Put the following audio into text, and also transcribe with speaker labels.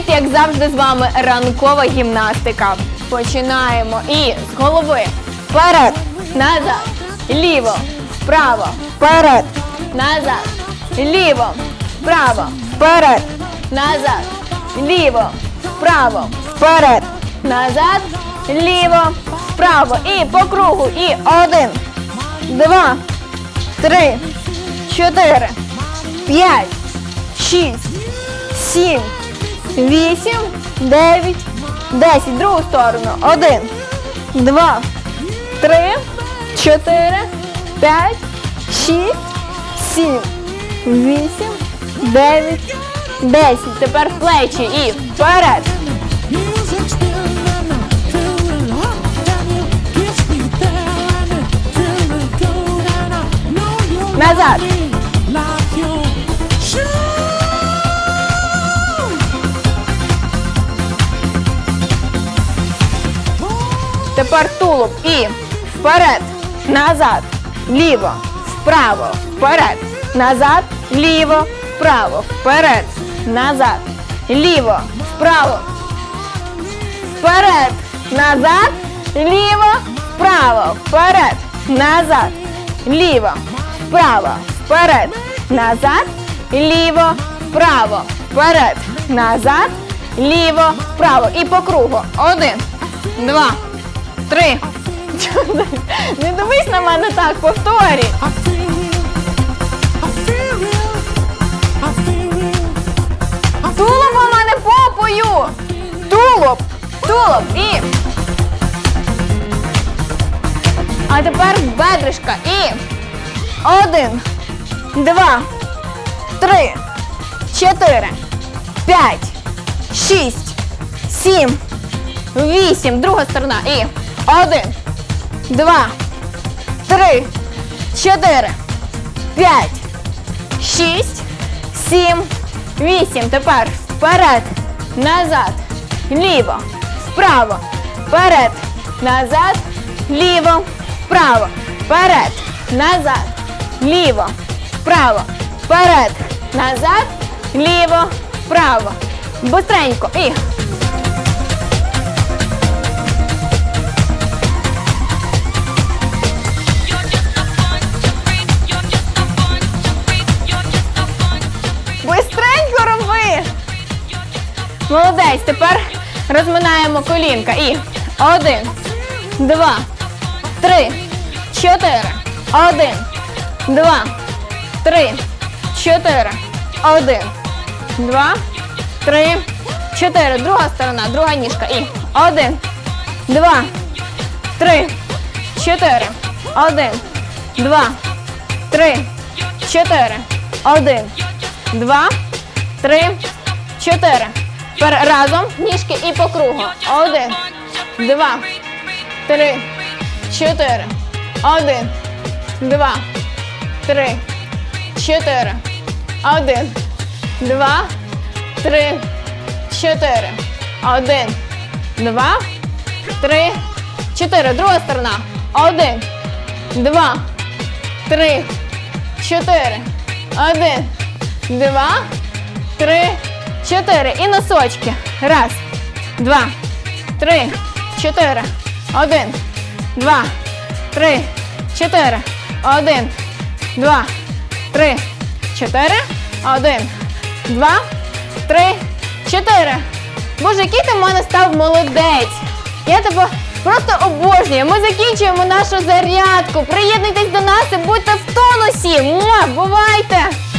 Speaker 1: Привіт, як завжди, з вами ранкова гімнастика. Починаємо. І з голови. Вперед. Назад. Ліво. Вправо. Вперед. Назад. Ліво. Вправо. Вперед. Назад. Ліво. Вправо. Вперед. Назад. Ліво. Вправо. І по кругу. І один. Два. Три. Чотири. П'ять. Шість. Сім. Вісім. Дев'ять. Десять. Другу сторону. Один. Два. Три. Чотири. П'ять. Шість. Сім. Вісім. Дев'ять. Десять. Тепер плечі і вперед.
Speaker 2: Music's
Speaker 1: Тепер тулуб і вперед, назад, ліво, вправо, вперед, назад, ліво, вправо, вперед, назад, ліво, вправо, вперед, назад, ліво, вправо, вперед, назад, ліво, вправо, вперед, назад, ліво, вправо, вперед, назад, ліво, вправо. І по кругу. Один, два, три. Не дивись на мене так.
Speaker 2: I
Speaker 1: Тулуб у мене попою. Тулуб, тулуб і. А тепер бедришка. І. Один, два, три, чотири, п'ять, шість, сім, вісім. Друга сторона. І. Один, два, три, чотири, п'ять, шість, сім, вісім. Тепер вперед, назад, ліво, вправо, вперед, назад, ліво, вправо, вперед, назад, ліво, вправо, вперед, назад, ліво, вправо. Быстренько. І. Молодець. Тепер розминаємо колінка. І один, два, три, чотири. Один, два, три, чотири. Один, два, три, чотири. Друга сторона, друга ніжка. І один, два, три, чотири. Один, два, три, чотири. Один, два, три, чотири. Тепер разом ніжки і по кругу. Один, два, три, чотири. Один, два, три, чотири. Один, два, три, чотири. Один, два, три, чотири. Друга сторона. Один, два, три, чотири. Один, два, три, чотири. І носочки. Раз, два, три, чотири. Один, два, три, чотири. Один, два, три, чотири. Один, два, три, чотири. Боже, який ти в мене став молодець. Я тебе просто обожнюю. Ми закінчуємо нашу зарядку. Приєднуйтесь до нас і будьте в тонусі. Муа, бувайте!